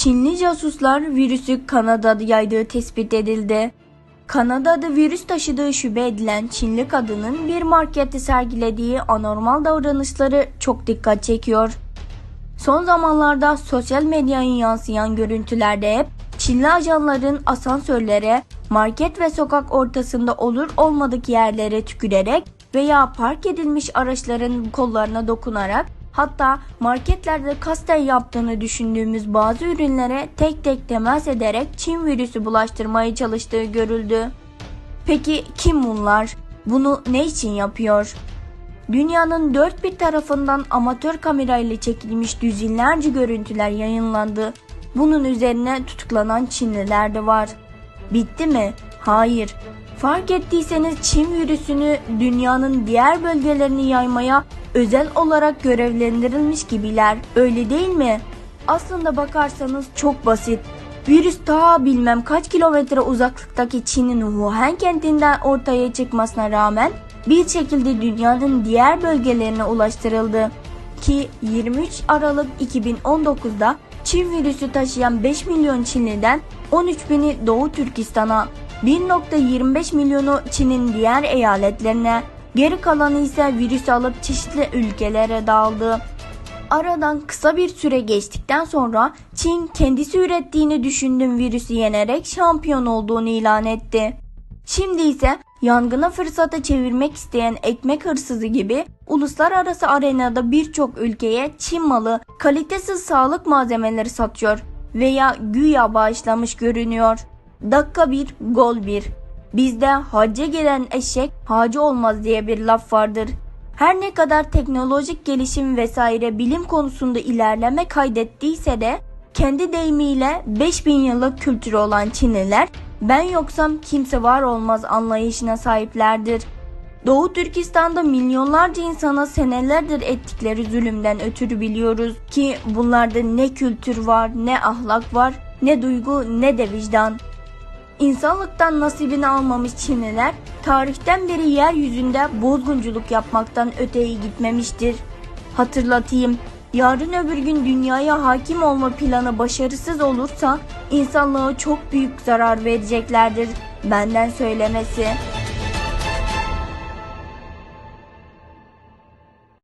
Çinli casuslar virüsü Kanada'da yaydığı tespit edildi. Kanada'da virüs taşıdığı şüphe edilen Çinli kadının bir markette sergilediği anormal davranışları çok dikkat çekiyor. Son zamanlarda sosyal medyaya yansıyan görüntülerde hep Çinli ajanların asansörlere, market ve sokak ortasında olur olmadık yerlere tükürerek veya park edilmiş araçların kollarına dokunarak hatta marketlerde kasten yaptığını düşündüğümüz bazı ürünlere tek tek temas ederek Çin virüsü bulaştırmaya çalıştığı görüldü. Peki kim bunlar? Bunu ne için yapıyor? Dünyanın dört bir tarafından amatör kamerayla çekilmiş düzinlerce görüntüler yayınlandı. Bunun üzerine tutuklanan Çinliler de var. Bitti mi? Hayır. Fark ettiyseniz Çin virüsünü dünyanın diğer bölgelerine yaymaya özel olarak görevlendirilmiş gibiler. Öyle değil mi? Aslında bakarsanız çok basit. Virüs ta bilmem kaç kilometre uzaklıktaki Çin'in Wuhan kentinden ortaya çıkmasına rağmen bir şekilde dünyanın diğer bölgelerine ulaştırıldı. Ki 23 Aralık 2019'da Çin virüsü taşıyan 5 milyon Çinliden 13 bini Doğu Türkistan'a, 1.25 milyonu Çin'in diğer eyaletlerine, geri kalanı ise virüsü alıp çeşitli ülkelere dağıldı. Aradan kısa bir süre geçtikten sonra Çin kendisi ürettiğini düşündüğüm virüsü yenerek şampiyon olduğunu ilan etti. Şimdi ise yangına fırsata çevirmek isteyen ekmek hırsızı gibi uluslararası arenada birçok ülkeye Çin malı kalitesiz sağlık malzemeleri satıyor veya güya bağışlamış görünüyor. Dakika bir, gol bir. Bizde hacca gelen eşek hacı olmaz diye bir laf vardır. Her ne kadar teknolojik gelişim vesaire bilim konusunda ilerleme kaydettiyse de kendi deyimiyle 5000 yıllık kültürü olan Çinliler ben yoksam kimse var olmaz anlayışına sahiplerdir. Doğu Türkistan'da milyonlarca insana senelerdir ettikleri zulümden ötürü biliyoruz ki bunlarda ne kültür var, ne ahlak var, ne duygu, ne de vicdan. İnsanlıktan nasibini almamış Çinliler tarihten beri yeryüzünde bozgunculuk yapmaktan öteye gitmemiştir. Hatırlatayım, yarın öbür gün dünyaya hakim olma planı başarısız olursa insanlığa çok büyük zarar vereceklerdir. Benden söylemesi.